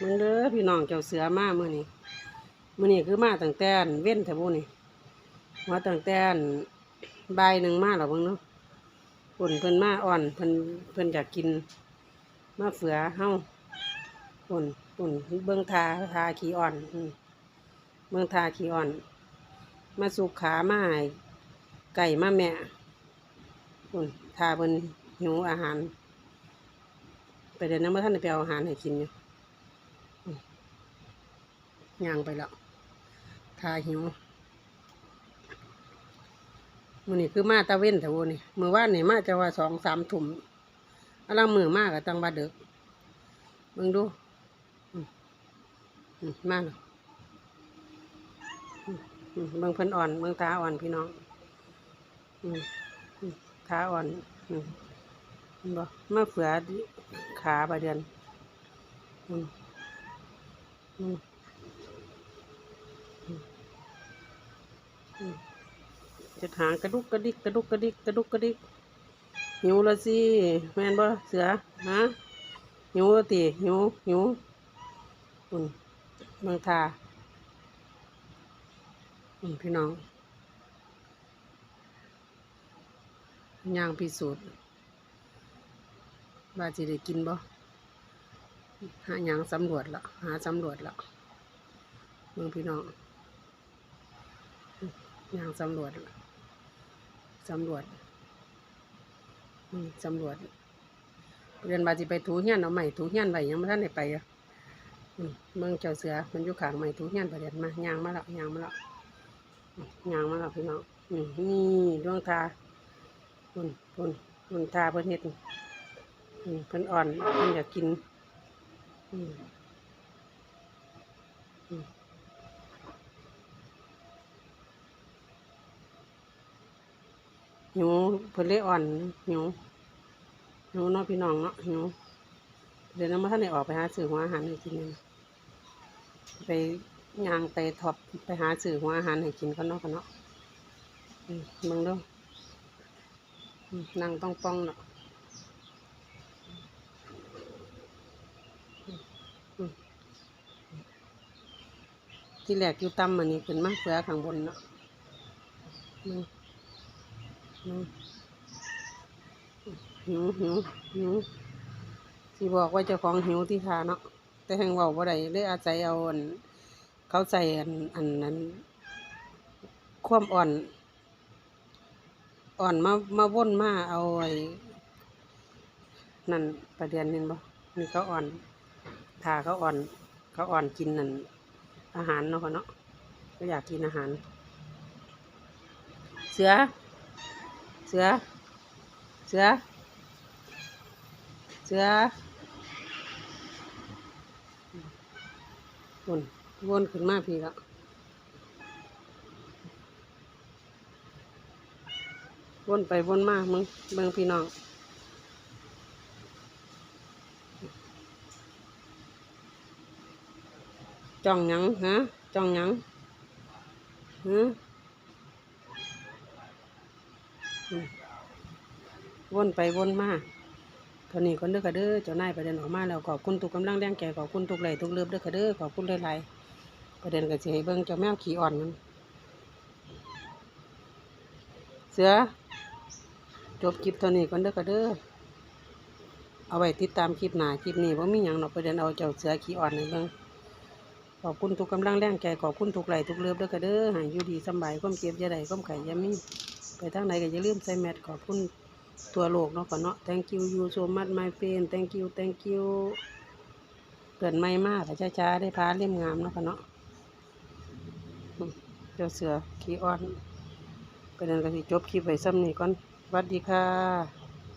มึงเด้อพี่น้องเจ้าเสือมาเมื้อนี้เมื้อนี้คือมาตั้งแต่นเว้นแถวบุนี่มาตั้งแต่อันบ่ายหนึ่งมาแล้วเบิ่งเนาะปุ่นเพิ่นมาอ่อนเพิ่นเพิ่นอยากกินมาเฟือเฮาปุ่นปุ่นเบิ่งทาทาขี้อ่อนเบิ่งทาขี้อ่อน มาสุกขามาให้ไก่มาแม่ปุ่นทาเพิ่นหิวอาหาร ไปเดินน้ำมาท่านไปเอาอาหารให้กินอยู่ ย่างไปแล้วทาหิวมือนี่คือมาตะเว้นแถวนี่มือว่านนี่มาจะว่าสองสามถุ่มอลังมือมากกับตังบาเด็กเบิ่งดูมอืมมาเลยอืมอืมเบิ่งเพิ่นอ่อนเบิ่งตาอ่อนพี่น้องอืมอืมขาอ่อนอืมเห็นบ่มาเฟือขาบาเดือนอืมอืม จะหางกระดุกกระดิกกระดุกกระดิกกระดุกกระดิกหิวละสิแม่นบ่เสือฮะหิวติหิวหิวอุ่นเมืองทาอุ่นพี่น้องย่างพิสูจน์ว่าจะได้กินบ่หาย่างสำรวจละหาสำรวจละเมืองพี่น้อง ย่างสำรวจสำรวจอืมสำรวจเรียนบาจิไปถูเฮียนเอาใหม่ถูเฮียนไว้ยังไม่ทันได้ไปอะเมืองเจ้าเสือมันอยู่ขางใหม่ถูเฮียนประเด็นมาย่างมาแล้วย่างมาแล้วย่างมาแล้วพี่น้องอืมนี่ดวงตาพุ่นพุ่นพุ่นตาเพิ่นเฮ็ดอืมเพิ่นอ่อนเพิ่นอยากกิน อืมอืม หิวเพิ่นเลยอ่อนหิวหิวเนาะพี่น้องเนาะหิวเดี๋ยวน้ำมาท่านได้ออกไปหาซื้อหัวอาหารให้กินนี่ไปย่างไปท็อปไปหาซื้อหัวอาหารให้กินกันเนาะกันเนาะมึงดูนั่งต้องป้องเนาะที่แรกอยู่ต่ำมันนี้เป็นมาเสือข้างบนเนาะ หิวหิวหิวที่บอกว่าเจ้าของหิวที่ทาเนาะแต่แห่งเว่าบ่ได้เลยอาศัยเอาอันเขาใส่อันอันนั้น ความอ่อน อ่อนมามาว่นมาเอาไอ้นั่นประเด็นนี่บ่นี่เขาอ่อนทาเขาอ่อน เขาอ่อนกินนั่นอาหารเนาะเขาเนาะก็อยากกินอาหาร เสือ สือ เสือ เสือวนวนขึ้นมาพี่แล้ววนไปวนมามึงเบิ่งพี่น้องจ้องยังฮะจ้องยังฮะ วนไปวนมาเท่านี้คนเด้อค่ะเด้อเจ้านายประเด็นออกมาแล้วขอบคุณทุกกำลังแรงใจขอบคุณทุกไหลทุกเลือบเด้อค่ะเด้อขอบคุณหลายๆประเด็นก็สิให้เบิ่งเจ้าแมวขี้อ่อนมันเสือจบคลิปเท่านี้คนเด้อค่ะเด้อเอาไว้ติดตามคลิปหน้าคลิปนี้ว่ามีหยังเนาประเด็นเอาเจ้าเสือขี้อ่อนให้เบิ่งขอบคุณทุกกำลังแรงใจขอบคุณทุกไหลทุกเลือบเด้อค่ะเด้อให้อยู่ดีสบายความเจ็บยาใดความไข่ยามี ไปทางไหนก็อย่าลืมใส่แมสขอบคุณตัวโลกเนาะก่อนเนาะ thank you you so much my friend thank you thank you เกิดไม่มากค่ช้าๆได้พาเล่มงามเนาะก่อนเนาะเจ้าเสือขี้อ้อนไปเดินกันที่จบคลิปไว้ซ้ำนี่ก่อนสวัสดีค่ะ